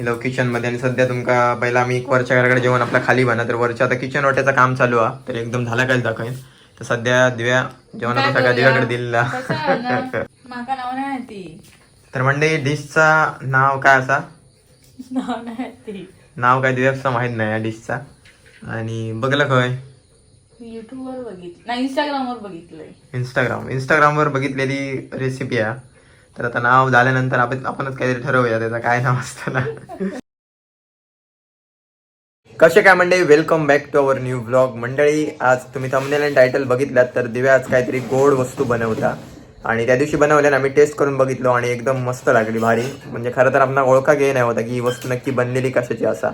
इलो किचनमध्ये आणि सध्या तुमका पहिला आम्ही एक वरच्या घराकडे जेवण आपल्या खाली बना तर वरच्या आता किचन वाट्याचं काम चालू आहे. तर एकदम झाला काय दाखवेन. तर सध्या दिव्या जेवणाचा सगळ्या दिव्याकडे दिलेला. माका नाव नाही ती तर म्हणजे डिशचा नाव काय असा? नाव नाही ती नाव काय दिव्याचं माहीत नाही या डिशचा. आणि बघलं खय युट्यूब वर बघितलं. नाही इंस्टाग्राम वर बघितलंय. इंस्टाग्राम इंस्टाग्रामवर बघितलेली रेसिपी आहे. तर आता नाव झाल्यानंतर आपण आपणच काहीतरी ठरवूया त्याचं काय नाव असतं ना. कसे काय मंडळी? Welcome back to our new blog मंडळी आज तुम्ही थंबनेल आणि टायटल बघितल्यात तर दिव्या आज काहीतरी गोड वस्तू बनवता. आणि त्या दिवशी बनवल्या आम्ही टेस्ट करून बघितलो आणि एकदम मस्त लागली भारी. म्हणजे खरं तर आपण ओळखा घे नाही होता की ही वस्तू नक्की बनलेली कशाची असा.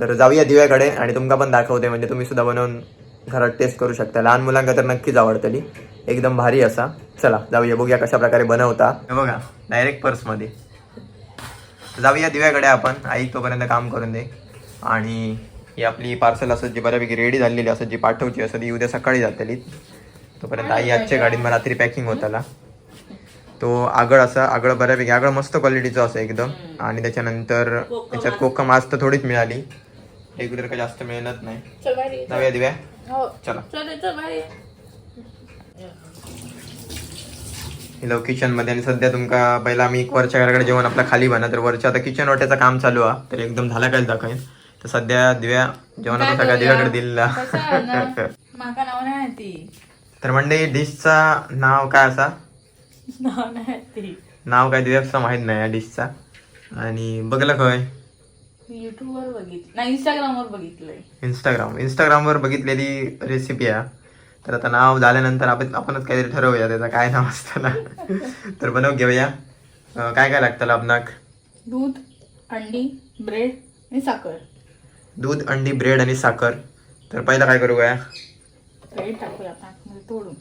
तर जाऊया दिव्याकडे आणि तुमका पण दाखवते म्हणजे तुम्ही सुद्धा बनवून घरात टेस्ट करू शकता. लहान मुलांना तर नक्कीच आवडतली. एकदम भारी असा. चला जाऊया बघूया कशा प्रकारे बनवता. हे बघा डायरेक्ट पर्समध्ये जाऊया दिव्याकडे आपण. आई तोपर्यंत काम करून दे. आणि ही आपली पार्सल असत जी बऱ्यापैकी रेडी झालेली असत जी पाठवची असत ती उद्या सकाळी जातली. तोपर्यंत आई आजच्या गाडीत मग रात्री पॅकिंग होताला तो आगळ असा आगळ बऱ्यापैकी आगळ मस्त क्वालिटीचं असं एकदम. आणि त्याच्यानंतर त्याच्यात कोकम आज तर थोडीच मिळाली. रेग्युलर काही जास्त मिळत नाही. जाऊया दिव्या. हो. चला चल ये, चल बाहेर ये. हॅलो किचनमध्ये आणि सध्या तुमका पहिला आम्ही एक वरच्या घराकडे जेवण आपल्या खाली बना तर वरच्या आता किचन वाट्याचं काम चालू आहे तर एकदम झाला काय दाखवेन. तर सध्या दिव्या जेवणाचा काय सगळ्या? दिव्याकडे दिलेला. कसं आहे ना? माका नाव नाही ती तर म्हणजे डिशचा नाव काय असा? नाव नाही ती नाव काय दिव्याचं माहीत नाही या डिशचा. आणि बघलं खय? युट्यूब वर बघितलं. नाही इंस्टाग्राम वर बघितलंय. इंस्टाग्राम इंस्टाग्रामवर बघितलेली रेसिपी आहे तर आता नाव झाल्यानंतर आपण आपणच काहीतरी ठरवूया त्याचं काय नाव असतं ना. तर बनव घेऊया. काय काय लागतं आपणाक दूध अंडी ब्रेड आणि साखर. दूध अंडी ब्रेड आणि साखर. तर पहिला काय करूया? ब्रेड टाकूया आपण आतमध्ये तोडून.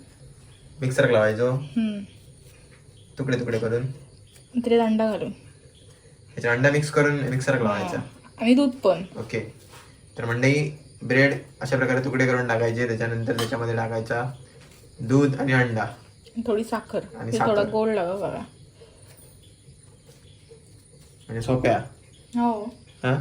मिक्सर लावायचो. तुकडे तुकडे करून. त्याच्यात अंडा घालून. त्याच्या अंडा मिक्स करून मिक्सर लावायचा. आणि दूध पण. ओके. तर मंडई ब्रेड अशा प्रकारे तुकडे करून टाकायचे त्याच्यानंतर त्याच्यामध्ये टाकायचा दूध आणि अंडा. थोडी साखर. आणि साखर. थोडा गोड लागा बघा. म्हणजे सोप्या. हो. हा?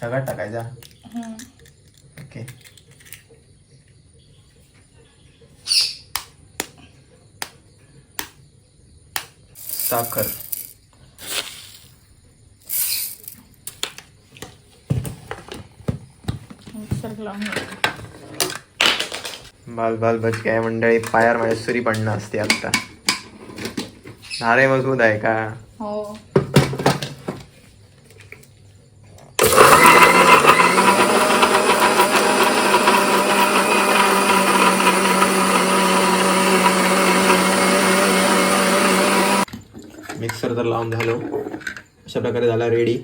सगळ्यात टाकायचा. ओके साखर. बाल बाल भज काय मंडळी. पायार माझ्या सुरी पडणं असते आता. नारे मजबूत आहे का? हो मिक्सर तर लावून झालो. अशा प्रकारे झाला रेडी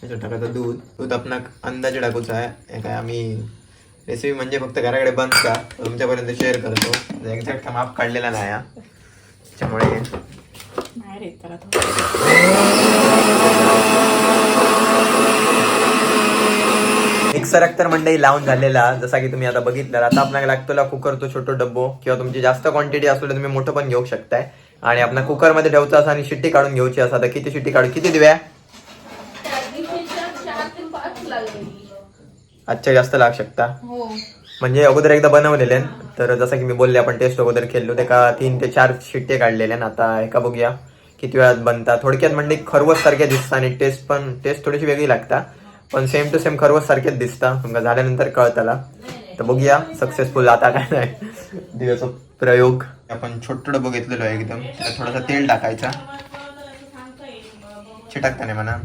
त्याच्यात टाकायचं दूध. दूध आपणाक अंदाजे टाकूचा आहे. काय आम्ही रेसिपी म्हणजे फक्त घराकडे बंद का? तुमच्यापर्यंत शेअर करतो. एक्झॅक्ट माप काढलेला नाही हा. त्याच्यामुळे मिक्सर तर मंडळी लावून झालेला. जसा की तुम्ही आता बघितलं. आता आपल्याला लागतो कुकर तो छोटो डब्बो किंवा तुमची जास्त क्वांटिटी असलो तर तुम्ही मोठं पण घेऊ शकताय. आणि आपला कुकरमध्ये ठेवचा असा आणि शिट्टी काढून घ्यायची असा. तर किती शिट्टी काढू? किती दिव्या? आजच्या जास्त लाग शकता. हो. म्हणजे अगोदर एकदा बनवलेले तर जसं की मी बोलले आपण टेस्ट अगोदर खेळलो ते का तीन ते चार शिट्टे काढलेले आता एका बघूया किती वेळात बनता थोडक्यात म्हणजे खरवस सारख्या दिसता आणि टेस्ट पण टेस्ट थोडीशी वेगळी लागता. पण सेम टू सेम खरवस सारखेच दिसता. तुमका झाल्यानंतर कळताला तर बघूया सक्सेसफुल आता काय नाही. दिव्याचा प्रयोग. आपण छोटं डबं घेतलेलो आहे एकदम. त्यात थोडासा तेल टाकायचा. चिटकता नाही म्हणा.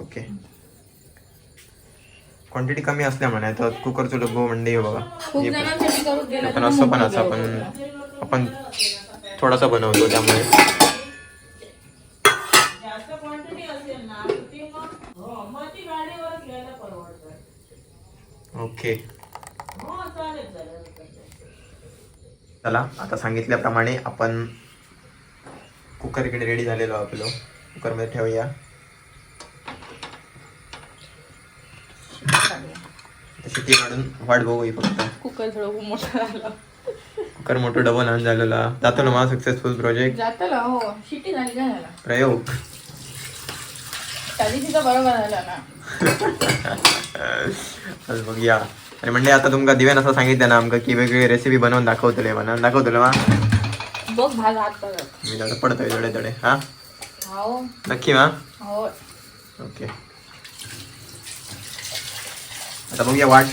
ओके. क्वांटिटी कमी असल्या म्हणा तर कुकरचं डब्बो म्हणजे हे बघा. हे पण- असं पण असं आपण आपण थोडासा बनवतो त्यामुळे. ओके. चला आता सांगितल्याप्रमाणे आपण कुकर इकडे रेडी झालेलो आपलं कुकरमध्ये ठेवूया. शिटी काढून वाट बघू फक्त. कुकर थोडं मोठा झाला. कुकर मोठं डबल आणून झालेला. जातो ना माझा सक्सेसफुल प्रोजेक्ट जातला हो. शिट्टी झाली झाला? प्रयोग. बरोबर झाला ना. बघूया. आणि म्हणजे आता तुमका दिव्यान असं सांगितलं ना आमका की वेगवेगळी रेसिपी बनवून दाखवतले म्हणा दाखवतले मा बघ भाग हात बघ. मी जरा पडतोय थोडे थोडे हा? हो. नक्की मा हो. ओके. आता बघूया वाट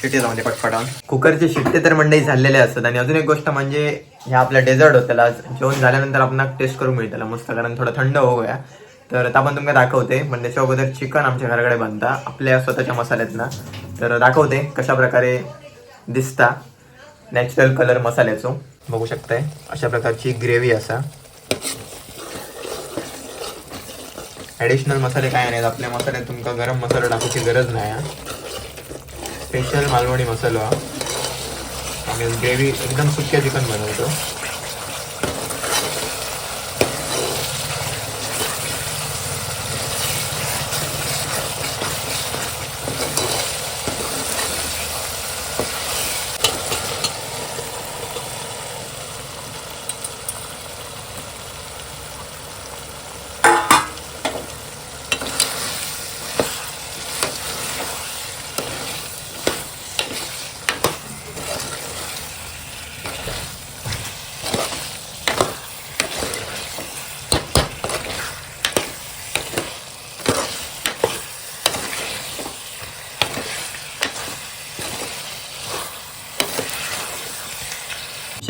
शिट्टी जाऊ दे पटपटा कुकरचे शिट्टे तर मंडई झालेले असतात आणि अजून एक गोष्ट म्हणजे ह्या आपला डेझर्ट होत्याला जेवण झाल्यानंतर आपण टेस्ट करून मिळताला मस्त कारण थोडं थंड होऊया. तर आता आपण तुमका दाखवते. पण त्याच्या अगोदर चिकन आमच्या घराकडे बनता. आपल्या स्वतःच्या मसाल्यात ना तर दाखवते कशा प्रकारे दिसता नॅचरल कलर मसाल्याचो. बघू शकताय अशा प्रकारची ग्रेव्ही असा. ॲडिशनल मसाले काय नाहीत आपल्या मसाल्यात तुमका गरम मसाला टाकूची गरज नाही हा. स्पेशल मालवणी मसालो. हा आम्ही ग्रेव्ही एकदम सुक्या चिकन बनवतो.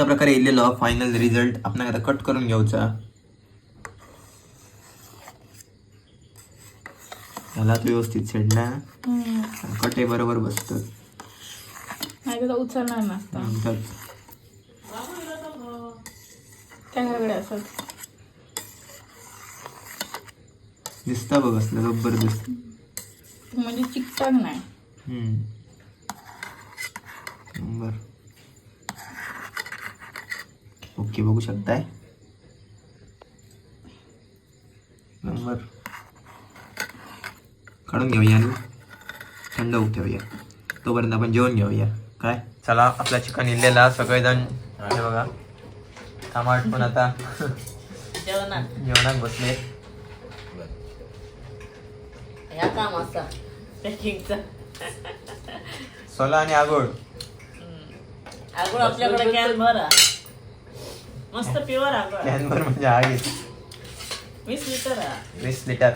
अशा प्रकारे इलेलो फायनल रिझल्ट आपण आता कट करून घेऊचा. झाला तो व्यवस्थित ना कटे बरोबर बसतात उचलणार नसता. नंतर. त्या घराकडे असत दिसता बघ असलं गब्बर दिसत म्हणजे चिकटक नाही. नंबर. ओके बघू शकताय. नंबर. काढून घेऊया आणि थंड होऊ ठेवूया. तोपर्यंत आपण जेवण घेऊया. काय? चला आपला चिकन इल्लेला सगळेजण. हे बघा. कामाट पण आता. जेवणात. बसले. सोला आणि आगोळ. आगोळ आपल्याकडे कॅन भरा. मस्त प्युअर आगोळ. कॅनभर म्हणजे आहे. वीस लिटर हा. वीस लिटर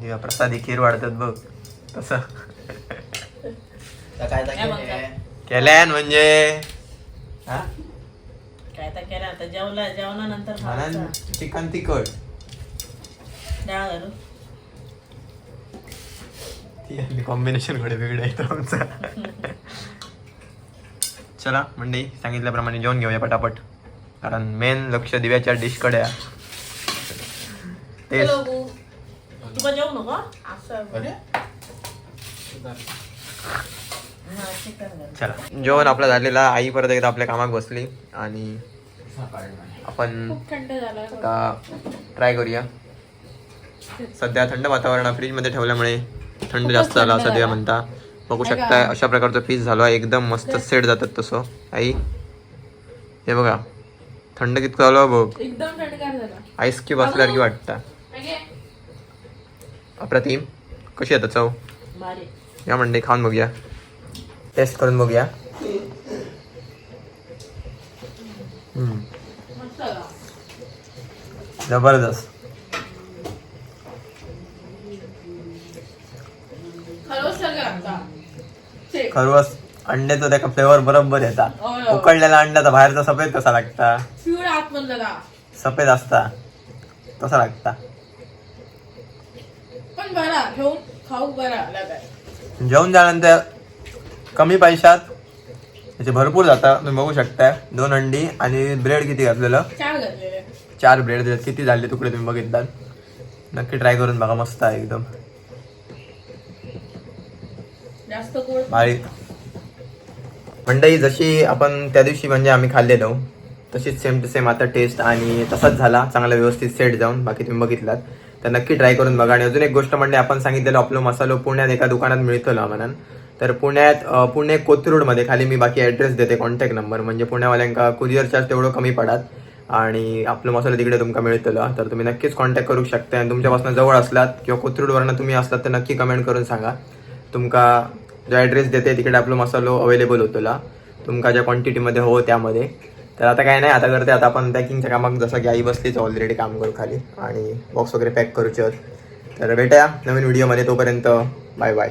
जेव्हा प्रसादी खीर वाढतात बघ. तसं. काय म्हणता केल्यान म्हणजे? हा? काय तर केलं आता? जेवला जेवणानंतर म्हणून भावाचा चिकन तिखट. डाळ घालू. ती कॉम्बिनेशनकडे वेगळं आहे तो आमचा. चला मंडई सांगितल्याप्रमाणे जेवण घेऊया पटापट. कारण मेन लक्ष दिव्याच्या डिशकडे जेवू नको हा? चिकन घाल. चला. जेवण आपलं झालेलं. आई परत एकदा आपल्या कामात बसली आणि आपण खूप थंड झाला. आता ट्राय करूया. सध्या थंड वातावरण फ्रीजमध्ये ठेवल्यामुळे थंड जास्त झाला असं दिव्या म्हणता. बघू शकताय अशा प्रकारचं पीस झालो आहे. एकदम मस्त सेट जातात तसं. आई हे बघा. थंड कितकं झालं बघ. एकदम आईस क्यूब असल्यासारखी वाटतं. अप्रतिम कशी आता चव? या मंडई खाऊन बघूया. टेस्ट करून बघूया. जबरदस्त. खरवस अंड्याचा त्याचा फ्लेवर बरोबर येता होय, होय. उकडलेला अंड्याचा बाहेरचा सफेद कसा लागता? आतमधला का सफेद असता. तसा लागता. पण बरा घेऊन खाऊ बरा. लागाय जेवण झाल्यानंतर कमी पैशात त्याचे भरपूर जाता. तुम्ही बघू शकता. दोन अंडी आणि ब्रेड किती घातलेलं? चार घातलेले. चार ब्रेड दिलेत किती झाले तुकडे तुम्ही बघितलात? नक्की ट्राय करून बघा. मस्त आहे एकदम. जास्त गोड. मंडई जशी आपण त्या दिवशी म्हणजे आम्ही खाल्लेलो तशीच सेम टू सेम आता टेस्ट आणि तसाच झाला. चांगला व्यवस्थित सेट जाऊन बाकी तुम्ही बघितलात. तर नक्की ट्राय करून बघा. आणि अजून एक गोष्ट म्हणजे आपण सांगितलेलं आपलो मसालो पुण्यात एका दुकानात मिळतो म्हणून तर पुण्यात पुणे कोथरूडमध्ये खाली मी बाकी ॲड्रेस देते कॉन्टॅक्ट नंबर म्हणजे पुण्यावाल्यांका कुरिअर चार्ज तेवढं कमी पडात. आणि आपलं मसाला तिकडे तुमका मिळतलं. तर तुम्ही नक्कीच कॉन्टॅक्ट करू शकता. आणि तुमच्यापासून जवळ असलात किंवा कोथरूडवरनं तुम्ही असलात तर नक्की कमेंट करून सांगा. तुमका जो ॲड्रेस देते तिकडे आपलं मसालो अवेलेबल होतला तुमका ज्या क्वांटिटीमध्ये हो त्यामध्ये. तर आता काय नाही आता करते आता आपण पॅकिंगच्या कामाक जसं की आई बसलीच ऑलरेडी काम करू खाली. आणि बॉक्स वगैरे पॅक करूचे तर भेटूया नवीन व्हिडिओमध्ये तोपर्यंत बाय बाय